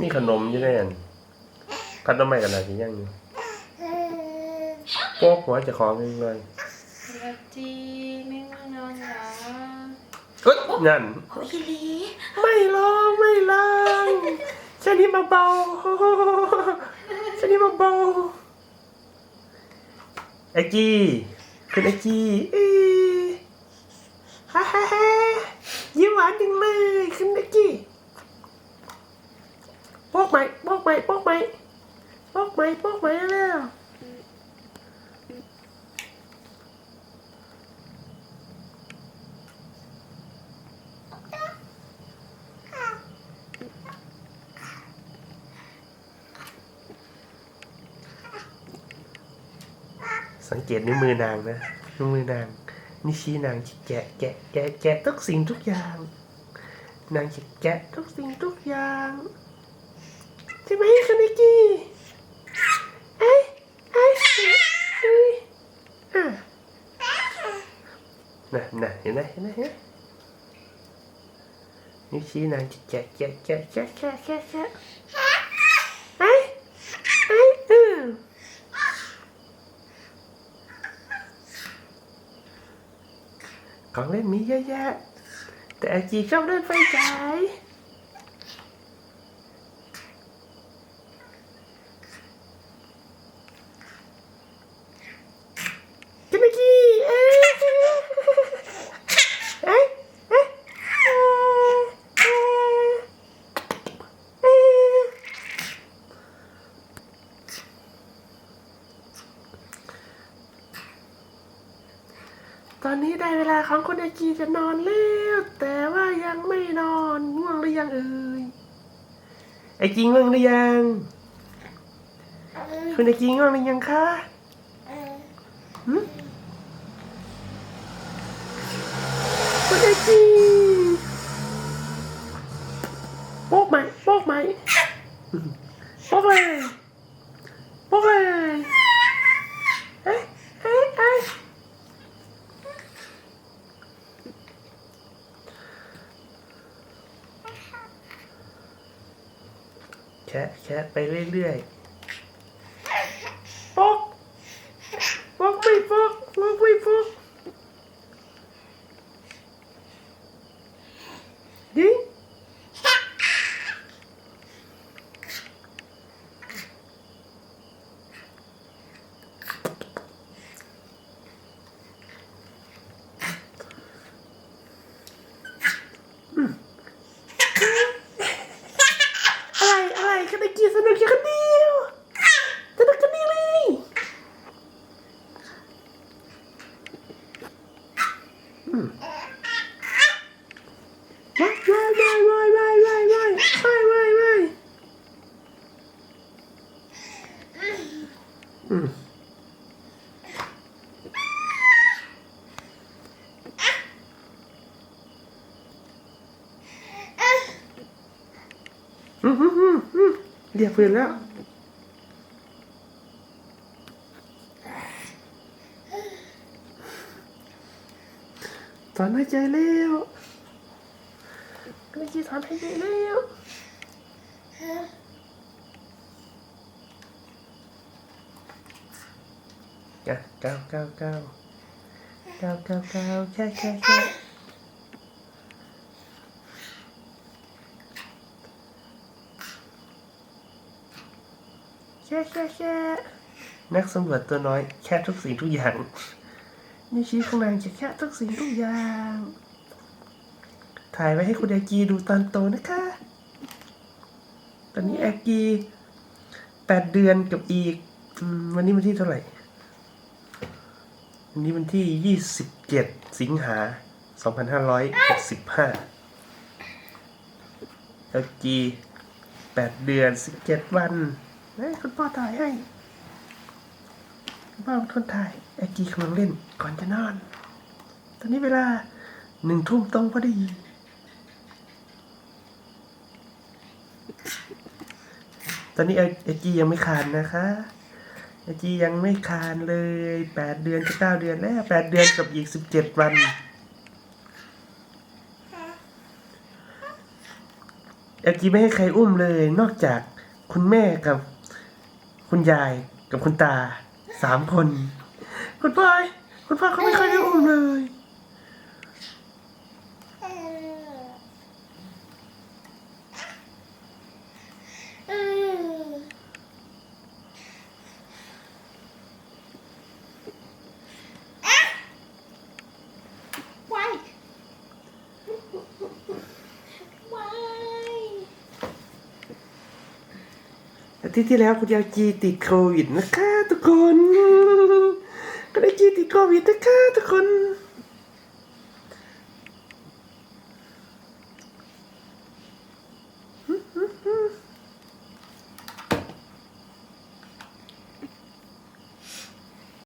มีขนมอยู่ในอันขนมไม่กันนะที่ยังอยู่โป๊กหัวเจะของเองเลยสวัสดีไม่ง่วงนอนเหรอเอ้ยนั่นโอ้ยลีไม่ลองไม่ลองแค่นี้เบาๆแค่นี้เบาๆไอจีขึ้นไอจีเอ้ยฮ่าฮ่าฮ่ายิ้มหวานจังเลยขึ้นไอจีโป๊กไหมโป๊กไหมโป๊กไหมโป๊กไหมโป๊กไหมแล้วสังเกตในวมือนางนะนิ้วมือนางนี่ชี้นางจะแกะแกะแกะแกะทุกสิ่งทุกอย่าง นางจะแกะทุกสิ่งทุกอย่าง Ты поехали, Ки! Ай, ai ai, À. Nè, nè, hiện nay, hiện như hiện xí nè, chà, chà, chà, chà, chà, chà, chà. Ai, ai, ừ. Còn lên mi da da. Tại chị không nên phải chạy. ตอนนี้ได้เวลาของคุณอาจีจะนอนแล้ว แต่ว่ายังไม่นอนง่วงหรือยังเอ่ยไอจีง่วงหรือยัง คุณอาจีง่วงหรือยังคะหึคุณอาจีโป๊กไหมโป๊กไหมโป๊กเลยโป๊กเลยเอ๊ะเอ๊ะเอ๊ะ แคะแชะไปเรื่อยๆปกปกไม่ปกปกไม่ปกดิอะไรอะไรกันตะกี้สนุกแค่คนเดียวสนุกคนเดียวเลยอืม ว้ายว้ายว้ายว้ายว้ายว้ายว้ายว้ายว้ายอืมอืมอืมอืมอืมเรียกเพื่อนแล้วถอนหายใจเร็ว ไม่ใช่ถอนหายใจเร็วก้าวก้าวก้าวก้าวก้าวก้าวก้าวแค่แค่แค่แค่แค่แค่นักสำรวจตัวน้อยแค่ทุกสิ่งทุกอย่างในชีวิตของนางจะแค่ทุกสิ่งทุกอย่าง ถ่ายไว้ให้คุณแอกีดูตอนโตนะคะ ตอนนี้แอกีแปดเดือนกับอีก วันนี้วันที่เท่าไหร่ วันนี้วันที่ยี่สิบเจ็ดสิงหาสองพันห้าร้อยหกสิบห้าแอกีแปดเดือนสิบเจ็ดวันนะคุณพ่อถ่ายให้บ้าทนถ่ายไอจีกำลังเล่นก่อนจะนอน ตอนนี้เวลาหนึ่งทุ่มตรงพอดี ตอนนี้ไอจียังไม่คานนะคะไอจียังไม่คานเลยแปดเดือนจะเก้าเดือนแล้วแปดเดือนกับอีกสิบเจ็ดวันเอจีไม่ให้ใครอุ้มเลย นอกจากคุณแม่กับ คุณยายกับคุณตาสามคน คุณพ่อคุณพ่อเขาไม่ค่อยได้อุ้มเลย ว้ายว้าย อา ทิตย์ที่แล้วคุณยายจีติดโควิดนะคะทุกคนคุณยายจีติดโควิดนะคะทุกคน